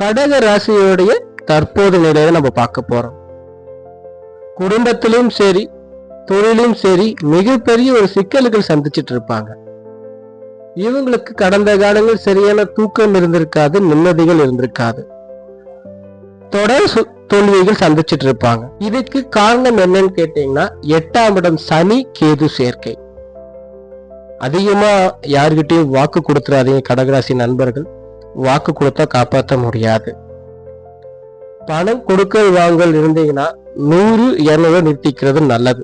கடக ராசியோடைய தற்போது நிலையை நம்ம பார்க்க போறோம். குடும்பத்திலும் சரி தொழிலும் சரி மிகப்பெரிய ஒரு சிக்கல்கள் சந்திச்சிட்டு இருப்பாங்க. இவங்களுக்கு கடந்த காலங்கள் சரியான தூக்கம் இருந்திருக்காது நிம்மதிகள் இருந்திருக்காது. தொடர் சு- தோல்விகள் சந்திச்சிட்டு இருப்பாங்க. இதுக்கு காரணம் என்னன்னு கேட்டீங்கன்னா எட்டாம் இடம் சனி கேது சேர்க்கை. அதிகமா யாருக்கிட்டையும் வாக்கு கொடுத்துறாதீங்க கடகராசி நண்பர்கள். வாக்கு கொடுத்தா காப்பாற்ற முடியாது. பணம் கொடுக்கல் வாங்கல் இருந்தீங்கன்னா நூறு இரநூறு நிறுத்திக்கிறது நல்லது.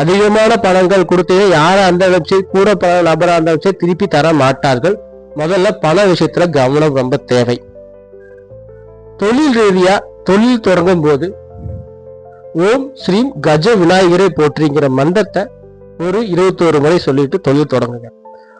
அதிகமான பணங்கள் கொடுத்தீங்க யாரா அந்த சரி கூட பண நபரா இருந்தாலும் சரி திருப்பி தர மாட்டார்கள். முதல்ல பண விஷயத்துல கவனம் ரொம்ப தேவை. தொழில் ரீதியா தொழில் தொடங்கும் போது ஓம் ஸ்ரீம் கஜ விநாயகரை போற்றிங்கிற மந்திரத்தை ஒரு இருபத்தோரு முறை சொல்லிட்டு தொழில் தொடங்குங்க.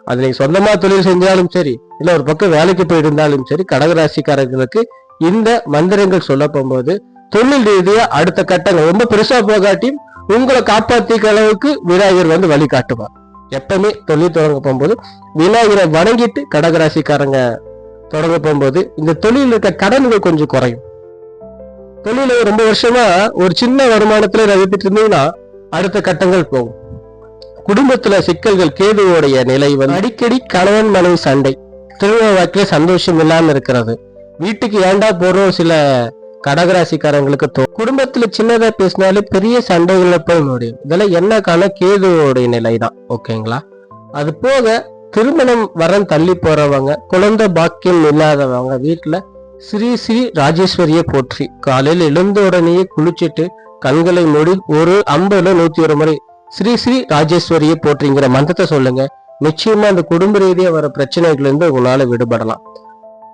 அது நீங்க சொந்தமா தொழில் செஞ்சாலும் சரி இல்லை ஒரு பக்கம் வேலைக்கு போயிருந்தாலும் சரி கடகராசிக்காரர்களுக்கு இந்த மந்திரங்கள் சொல்ல போகும்போது தொழில் ரீதியா அடுத்த கட்டங்கள் ரொம்ப பெருசா போகாட்டியும் உங்களை காப்பாத்திக்க அளவுக்கு விநாயகர் வந்து வழிகாட்டுவார் எப்பவுமே தொழில் தொடங்க போகும்போது விநாயகரை வணங்கிட்டு கடகராசிக்காரங்க தொடங்க போகும்போது இந்த தொழில் இருக்க கடன்கள் கொஞ்சம் குறையும். தொழில ரொம்ப வருஷமா ஒரு சின்ன வருமானத்துல நகர்த்திட்டு இருந்தீங்கன்னா அடுத்த கட்டங்கள் போகும். குடும்பத்துல சிக்கல்கள் கேதுவோடைய நிலை வந்து அடிக்கடி கணவன் மனைவி சண்டை. திருமண வாழ்க்கையில சந்தோஷம் இல்லாம இருக்கிறது. வீட்டுக்கு ஏண்டா போறோம் சில கடகராசிக்காரங்களுக்கு தோ குடும்பத்துல சின்னதா பேசினாலே பெரிய சண்டைகள்ல போய் முடியும். இதெல்லாம் என்ன காரணம் கேதுவோடைய நிலை தான் ஓகேங்களா? அது போக திருமணம் வரன் தள்ளி போறவங்க குழந்தை பாக்கியம் இல்லாதவங்க வீட்டுல ஸ்ரீ ஸ்ரீ ராஜேஸ்வரியை போற்றி. காலையில் எழுந்த உடனேயே குளிச்சுட்டு கண்களை மூடி ஒரு ஐம்பதுல நூத்தி ஒரு முறை ஸ்ரீ ஸ்ரீ ராஜேஸ்வரியை போற்றிங்கிற மந்திரத்தை சொல்லுங்க. நிச்சயமா அந்த குடும்ப ரீதியா வர பிரச்சனைகள் இருந்து உங்களால விடுபடலாம்.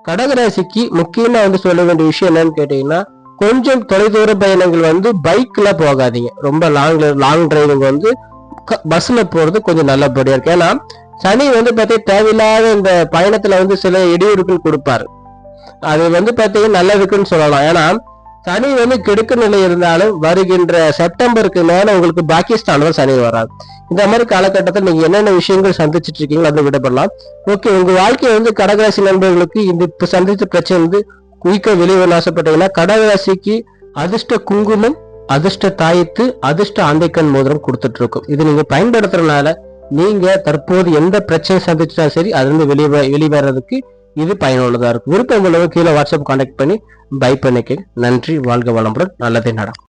கடகராசிக்கு முக்கியமா வந்து சொல்ல வேண்டிய விஷயம் என்னன்னு கேட்டீங்கன்னா கொஞ்சம் தொலைதூர பயணங்கள் வந்து பைக்ல போகாதீங்க. ரொம்ப லாங் லாங் டிரைவிங் வந்து க- பஸ்ல போறது கொஞ்சம் நல்லபடியா இருக்கு. ஏன்னா சனி வந்து பார்த்தீங்கன்னா தேவையில்லாத இந்த பயணத்துல வந்து சில இடையூறுகள் கொடுப்பாரு. அது வந்து பார்த்தீங்கன்னா நல்லதுக்குன்னு சொல்லலாம். ஏன்னா சனி வந்து கெடுக்க நிலை இருந்தாலும் வருகின்ற செப்டம்பருக்கு மேல உங்களுக்கு பாகிஸ்தான் சனி வராது. இந்த மாதிரி காலகட்டத்தில் நீங்க என்னென்ன விஷயங்கள் சந்திச்சிட்டு இருக்கீங்களோ அதை விடப்படலாம். ஓகே உங்க வாழ்க்கை வந்து கடகராசி நண்பர்களுக்கு இந்த இப்ப சந்தித்த பிரச்சனை வந்து குயிக்க வெளியே ஆசைப்பட்டீங்கன்னா கடகராசிக்கு அதிர்ஷ்ட குங்குமம் அதிர்ஷ்ட தாயத்து அதிர்ஷ்ட ஆந்தைக்கண் மோதிரம் கொடுத்துட்டு இருக்கும். இது நீங்க பயன்படுத்துறதுனால நீங்க தற்போது எந்த பிரச்சனை சந்திச்சாலும் சரி அதுல இருந்து வெளியே வெளிவரதுக்கு இது பயனுள்ளதா இருக்கும். விருப்பம் உள்ளவங்க கீழே வாட்ஸ்அப் கான்டாக்ட் பண்ணி பை பண்ணிக்க நன்றி வாழ்க வளமுடன். நல்லதே நடக்கும்.